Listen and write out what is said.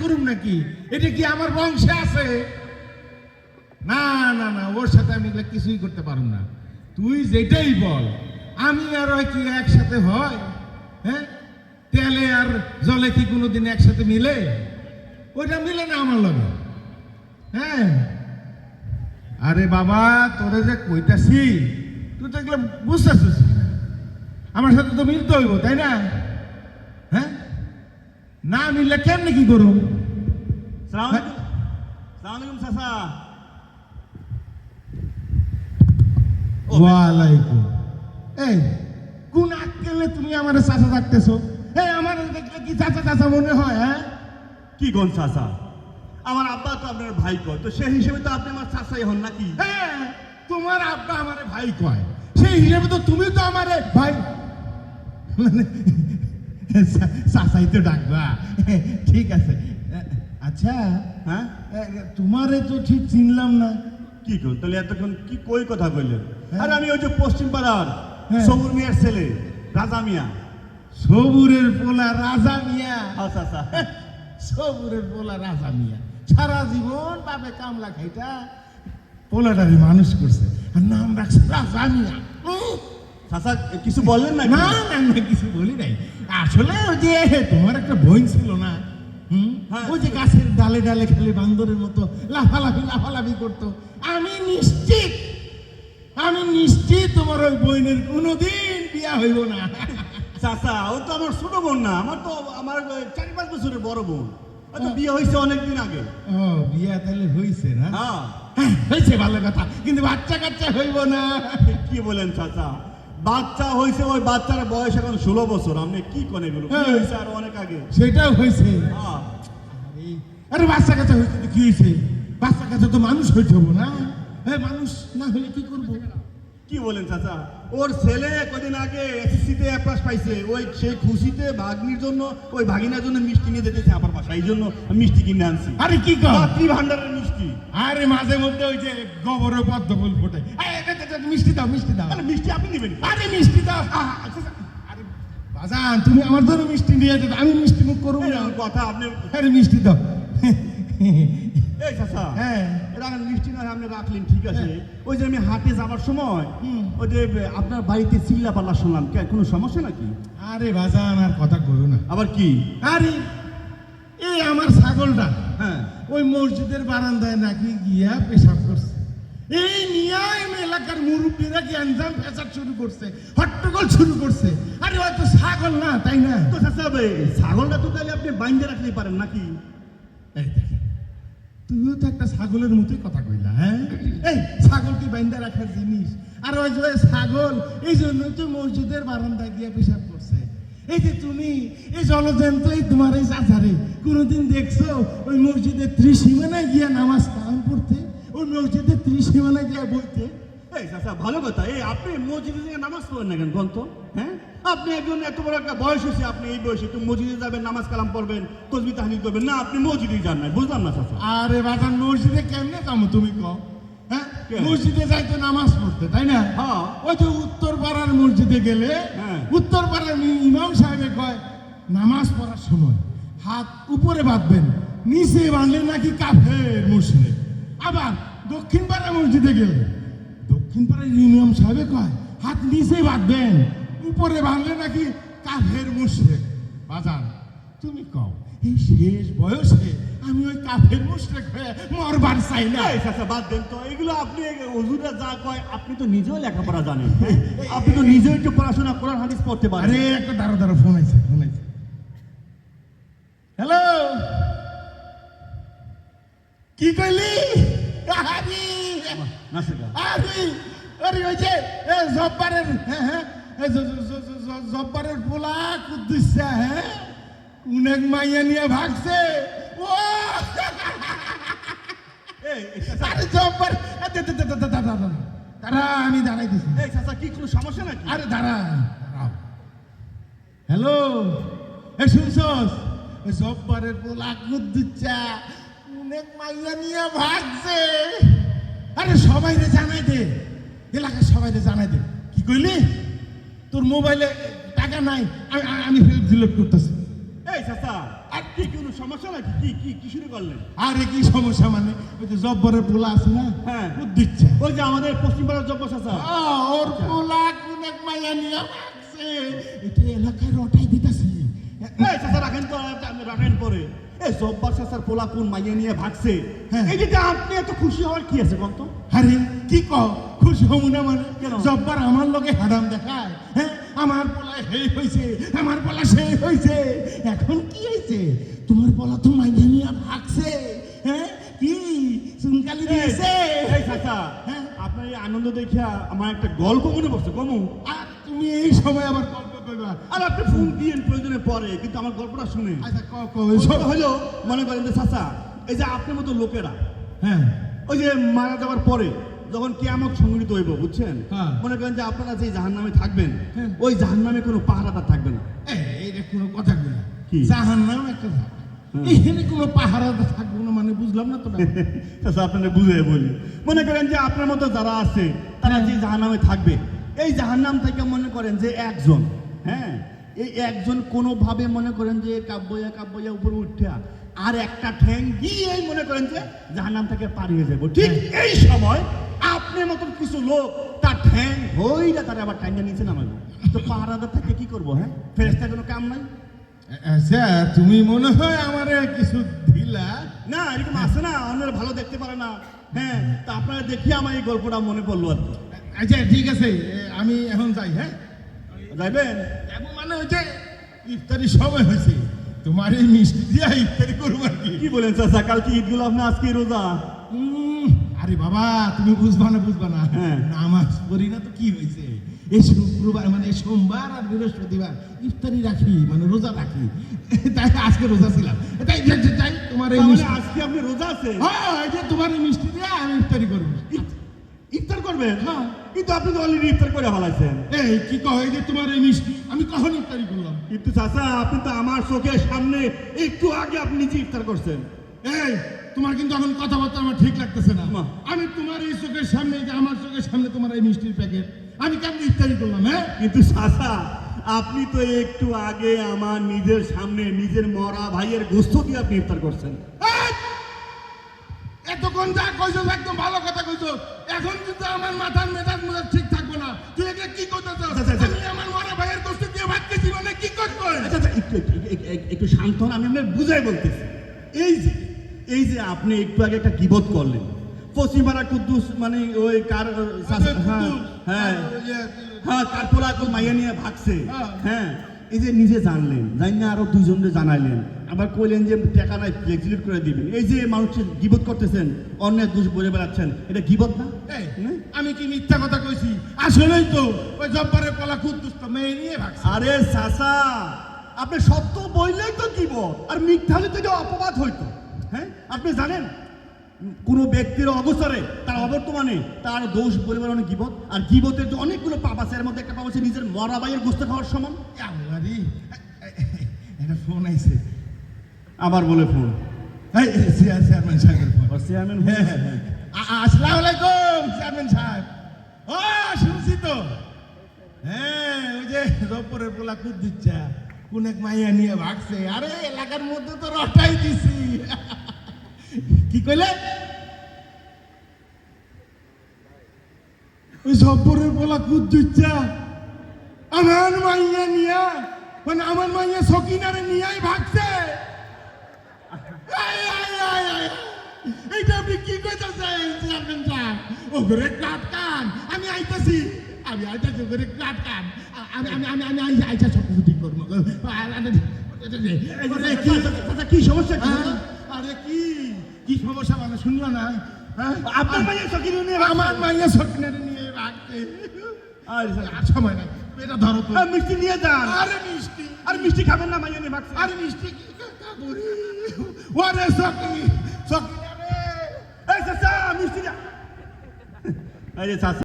করুম নাকি? এটা কি আমার বংশে আছে? না না না, ওর সাথে আমি এগুলো কিছুই করতে পারুম না। তুই যেটাই বল, আমি আর কি একসাথে হয়? হ্যাঁ? তেলে আর জলে কি কোনোদিন একসাথে মিলে? ওইটা মিলে না আমার লগে। হ্যাঁ? আরে বাবা, তোরে যে কইতাছি, তুই তো এগুলো বুঝতেছিস আমার সাথে তো মিলতে হইব, তাই না? হ্যাঁ? না মিললে কেমনি কি আলাইকুম চাচা। ওয়ালাইকুম। এই কোন আক্কেলে তুমি আমার চাচা থাকতেছো এই আমার দেখলে কি চাচা চাচা মনে হয় হ্যাঁ? কি গন চাচা? আমার আব্বা তো আপনার ভাই কয় তো সেই হিসেবে তো আপনি আমার চাচাই হন নাকি? হ্যাঁ তোমার আব্বা আমারে ভাই কয় সেই হিসেবে তো তুমি তো আমারে ভাই মানে চা- চাচাই তো ডাকবা। ঠিক আছে। আচ্ছা হ্যাঁ? তোমারে তো ঠিক চিনলাম না। কি কর তাহলে এতক্ষণ কি কই কথা কইলেন? হ্যাঁ। আরে আমি ওই যে পশ্চিম পাড়ার হ্যাঁ। সবুর মিয়ার ছেলে রাজা মিয়া। সবুরের পোলা রাজা মিয়া। আচ্ছা আচ্ছা। সবুরের পোলা রাজা মিয়া। সারা জীবন বাপে কামলা খাইটা। পোলাটারে মানুষ করছে। আর নাম রাখছে রাজা মিয়া। উহ, কিছু বললেন না না না না কিছু বলি নাই। আসলে ওই যে তোমার একটা বই ছিল না? হ্যাঁ। ওই যে গাছের ডালে ডালে খালি বান্দরের মতো লাফালাফি লাফালাফি করতো। আমি নিশ্চিত আমি নিশ্চিত তোমার ওই বইনের কোনোদিন বিয়া হইব না। চাচা ও তো আমার ছোট বোন না আমার তো আমার চারি পাঁচ বছরের বড় বোন। তো বিয়ে হয়েছে অনেকদিন আগে। ও বিয়া তাহলে হইছে না? হ্যাঁ। হ্যাঁ, হয়েছে ভালো কথা কিন্তু বাচ্চা কাচ্চা হইব না। কি বলেন চাচা বাচ্চা হয়েছে ওই বাচ্চার বয়স এখন ষোলো বছর। আপনি কি করেন এগুলো? হ্যাঁ। হয়েছে আর অনেক আগে? সেটাও হয়েছে হ্যাঁ। আরে- বাচ্চা কাচ্চা হয়েছে কি হয়েছে বাচ্চা কাচ্চা তো মানুষ হইতে হব না। হ্যাঁ মানুষ না হলে কি করব? কি বলেন চাচা? ওর ছেলে কদিন আগে এসএসসিতে এ প্লাস পাইছে। ওই সেই খুশিতে ভাগ্নির জন্য ওই ভাগিনার জন্য মিষ্টি নিয়ে যেতেছে আমার বাসা এই জন্য মিষ্টি কিনে আনছি। আরে কি কর? মাতৃ ভান্ডারের মিষ্টি আরে মাঝে মধ্যে ওই যে গোবরের পদ্ম ফুল ফোটে। মিষ্টি দাও মিষ্টি দাও। আরে মিষ্টি আপনি নেবেন। আরে মিষ্টি দাও। আচ্ছা, আচ্ছা, আরে বাজান তুমি আমার ধরে মিষ্টি নিয়ে যেতে। আমি মিষ্টি মুখ করব না। কথা আপনি আরে মিষ্টি দাও। এই চাচা। হ্যাঁ। রাখেন মিষ্টি নয় আপনি রাখলেন ঠিক আছে। ওই যে আমি হাটে যাওয়ার সময়। ওই যে আপনার বাড়িতে চিল্লা পাল্লা শুনলাম। কে কোনো সমস্যা নাকি? আরে বাজান আর কথা কইও না। আবার কি? আরে এই আমার ছাগলটা। হ্যাঁ। ওই মসজিদের বারান্দায় নাকি গিয়া পেশাব করছে। এই নিয়ে এলাকার মুরব্বীরা আনজাম পেশাব শুরু করছে হট্টগোল শুরু করছে। আরে হয়তো ছাগল না তাই না? তো চাচা ছাগলটা তো তাহলে আপনি বাইন্দে রাখতেই পারেন নাকি? এই দেখেন তুমিও তো একটা ছাগলের মতোই কথা কইলা হ্যাঁ? এই ছাগল কি বাইন্দা রাখার জিনিস? আর ওই যে ছাগল এই জন্যই তো মসজিদের বারান্দায় গিয়ে পেশাব করছে। এই যে তুমি এই জলজন্ত এই তোমার এই চাচারে কোনোদিন দেখছ? ওই মসজিদের ত্রিসীমানায় গিয়া নামাজ কালাম পড়তে ওই মসজিদের ত্রিসীমানায় গিয়া বলতে এই চাচা ভালো কথা। এই আপনি মসজিদে থেকে নামাজ পড়েন না কেন গ্রন্থ হ্যাঁ? আপনি একজন এত বড় একটা বয়স হয়েছে আপনি এই বয়সে তো মসজিদে যাবেন নামাজ কালাম পড়বেন তসবি তাহলিল করবেন। না আপনি মসজিদে যান না বুঝলাম না চাচা। আরে বাজান মসজিদে কেমনে কামো তুমি কও? কে? মসজিদে যাইতো নামাজ পড়তে তাই না? হ্যাঁ। ওই যে উত্তর পাড়ার মসজিদে গেলে হ্যাঁ। উত্তর পাড়ার ইমাম সাহেবে কয় নামাজ পড়ার সময় হাত উপরে বাঁধবেন নিচে বাঁধলে নাকি কাফের মুসলিম আবার দক্ষিণ পাড়া মসজিদে গেলে দক্ষিণ পাড়ার ইমাম সাহেবে কয় হাত নিচে বাঁধবেন উপরে বাঁধলে নাকি কাফের মুসলিম বাজান তুমি কও। এই শেষ বয়সে আমি ওই কাফের মুসলিম হয়ে মরবার চাই না। এই চাচা বাদ দেন তো এগুলো আপনি হুজুরা যা কয় আপনি তো নিজেও লেখাপড়া জানেন? আপনি তো নিজেও একটু পড়াশোনা কোরআন হাদিস পড়তে পারেন। আরে একটা দাঁড়া দাঁড়া ফোন আছে ফোন আছে হ্যালো কি কইলি? আরে আরে আরে ওই যে জব্বারের হ্যাঁ হ্যাঁ জব্বারের পোলা কুদ্দুসা হ্যাঁ? উনেক মাইয়া নিয়ে ভাগছে। ও! আরে জব্বার! আমি দাঁড়াই চাচা কি কোনো সমস্যা আরে দাঁড়া হ্যালো? মাইয়া ভাগছে। আরে সবাই রে জানাই দে। এলাকার সবাই রে জানাই দে। কি কইলি? তোর মোবাইলে টাকা নাই। আমি আমি হেল্প করতেছি। চাচা আর কি কোনো কোনো সমস্যা নাকি? কি কি কি শুরু করলেন? আরে কি সমস্যা মানে? ওই যে জব্বরের পোলা আছে না হ্যাঁ। দিচ্ছে। ওই যে আমাদের পশ্চিমপাড়ার জব্ব চাচা। ওর পোলা কুনেক মাইয়া নিয়ে ভাগছে এটা এলাকায় রটাই দিতেছি। এই চাচা রাখেন তো আপনি রাখেন পরে। এই জব্বার চাচার পোলা কোন মাইয়ে নিয়ে ভাগছে? হ্যাঁ। এই আপনি এত খুশি হওয়ার কি আছে বলতো? আরে কি খুশি হব না মানে? জব্বার আমার লগে হারাম দেখায়। হ্যাঁ? আমার পোলা সেই হয়েছে আমার পোলা সেই হয়েছে এখন কি হয়েছে তোমার পোলা তো মাইয়া নিয়ে ভাগছে হ্যাঁ? কি? চুনকালি দিয়েছে। হ্যাঁ। আপনার এই আনন্দ দেখিয়া আমার একটা গল্প মনে পড়ছে কমু আর তুমি এই সময় আবার গল্প করবা আর আপনি ফোন দিয়েন প্রয়োজনে পরে কিন্তু আমার গল্পটা শুনে। আচ্ছা সব হলো মনে করেন যে চাচা এই যে আপনার মতো লোকেরা হ্যাঁ। ওই যে মারা যাওয়ার পরে যখন কেয়ামত সংগঠিত হইব বুঝছেন হ্যাঁ। মনে করেন যে আপনারা যে জাহান নামে থাকবেন হ্যাঁ। ওই জাহান নামে কোনো পাহারাদার থাকবে না এইটা কোনো কথা কি? জাহান নাম একটা। হুম। এইখানে কোনো পাহারা থাকব না মানে বুঝলাম না তো। চাচা আপনারা বুঝে বলি মনে করেন যে আপনার মতো যারা আছে তারা যে জাহান নামে থাকবে এই জাহান নাম থেকে মনে করেন যে একজন হ্যাঁ এই একজন কোনোভাবে মনে করেন যে কাব্যয়া কাব্যয়া উপরে উঠা আর একটা ঠ্যাং দিয়ে মনে করেন যে জাহান্নাম থেকে পার হয়ে যাব ঠিক এই সময় আপনার মতন কিছু লোক তার ঠ্যাং হইলে তারা আবার ঠ্যাংটা নিচে নামাবো তো পাহারাদার থেকে কি করব হ্যাঁ? ফেরেস্তা কোনো কাম নাই? আচ্ছা তুমি মনে হয় আমারে কিছু দিলা? না এরকম আছে না অন্যরা ভালো দেখতে পারে না। হ্যাঁ তা আপনারা দেখি আমার এই গল্পটা মনে পড়ল আর আচ্ছা ঠিক আছে আমি এখন যাই হ্যাঁ? যাইবেন? যাব মানে যে ইফতারি সময় হয়েছে। তোমার এই মিষ্টি দিয়া ইফতারি করব আর কি। বলেন চাচা কালকে ঈদগুলো আপনি আজকে রোজা? আরে বাবা তুমি বুঝবা না বুঝবা না। হ্যাঁ। নামাজ পড়ি না তো কি হয়েছে? এই শুক্রবার মানে সোমবার আর বৃহস্পতিবার ইফতারি রাখি মানে রোজা রাখি। তাই আজকে রোজা ছিলাম। তাই যাই, তোমার এই আজকে আপনি রোজা আছে হ্যাঁ এই যে তোমার এই মিষ্টি দিয়ে আমি ইফতারি করব। ইফতার করবেন? হ্যাঁ। কিন্তু আপনি তো অলরেডি ইফতার করে ফেলাইছেন। এই কি এই যে তোমার এই মিষ্টি আমি কখন ইফতারি করলাম? কিন্তু চাচা আপনি তো আমার চোখের সামনে একটু আগে আপনি নিজে ইফতার করছেন। এই তোমার কিন্তু এখন কথাবার্তা আমার ঠিক লাগতেছে না। আমি তোমার এই চোখের সামনে আমার চোখের সামনে তোমার এই মিষ্টির প্যাকেট আমি কেমন ইফতারি করলাম হ্যাঁ? কিন্তু চাচা আপনি তো একটু আগে আমার নিজের সামনে নিজের মরা ভাইয়ের গোস্ত দিয়ে আপনি ইফতার করছেন। এতক্ষণ যা কইছো একদম ভালো কথা কইছো। এখন কিন্তু আমার মাথার মেজাজ মেজাজ ঠিক থাকবে না। তুই এগুলো কি করতেছ? আচ্ছা, আচ্ছা। আমি আমার মরা ভাইয়ের কষ্ট দিয়ে ভাত খেয়েছি মানে কি করব? আচ্ছা আচ্ছা একটু শান্ত আমি আপনার বুঝাই বলতেছি। এই যে এই যে আপনি একটু আগে একটা গিবত করলেন। পশ্চিমপাড়া কুদ্দুস মানে ওই কার আচ্ছা, হ্যাঁ হ্যাঁ। ইয়ে, হ্যাঁ কারপোলা কোন মাইয়া নিয়ে ভাগছে। হ্যাঁ। হ্যাঁ এই যে নিজে জানলেন জানি আরও দুইজনকে জানাইলেন। আবার কইলেন যে টাকা নাই ফ্লেক্সিলিট করে দিবেন। এই যে মানুষের গিবত করতেছেন অন্যের দোষ বলে বেড়াচ্ছেন এটা গিবত না? আমি কি মিথ্যা কথা কইছি? আসলেই তো ওই জব্বারের কলা দুষ্ট মেয়ে নিয়ে ভাগছে। আরে চাচা আপনি সত্য বললেই তো গিবত আর মিথ্যা হলে তো এটা অপবাদ হইতো। হ্যাঁ আপনি জানেন কোনো ব্যক্তির অবসরে তার অবর্তমানে তার দোষ পরিবার অনেক গিবত আর গিবতের যে অনেকগুলো পাপ আছে এর মধ্যে একটা পাপ আছে নিজের মরা বাইয়ের গোস্ত খাওয়ার সমান। আল্লাহরে একটা ফোন আইছে। আবার বলে ফোন। চেয়ারম্যান সাহেবের ফোন। চেয়ারম্যান হ্যাঁ, হ্যাঁ, হ্যাঁ। আসসালামু আলাইকুম চেয়ারম্যান সাহেব। ও শুনছি তো। হ্যাঁ ওই যে রোপরের পোলা কুদ দিচ্ছে। কোন এক মাইয়া নিয়ে ভাগছে। আরে এলাকার মধ্যে তো রটাই দিছি। কি কইলে ওই জব্বরের বলা কুদ দিচ্ছে আমার মাইয়া নিয়া মানে আমার মাইয়া সকিনারে নিয়াই ভাগছে। এইটা আপনি কি কইতাছেন চেয়ারম্যান সাহেব ওগরে কাট কান আমি আইতাছি আমি আইতাছি ওগরে কাট কান আ- আমি আমি আমি আমি আইসা সব কিছু ঠিক করব কি সমস্যা হ্যাঁ? আরে কি? কি সমস্যা? মানে শুনলো না। হ্যাঁ? আপনার মাইয়ের সকিন নিয়ে আমার মাইয়া সকিনারে নিয়ে রাখতে আরে আর সময় নাই। এটা ধরো তো। মিষ্টি নিয়ে যান। আরে মিষ্টি। আর মিষ্টি খাবেন না মাইয়া নিয়ে ভাগছে আরে মিষ্টি কি কথা বলি ওরে সকি সকিনারে এই চাচা মিষ্টি না। যে চাচা।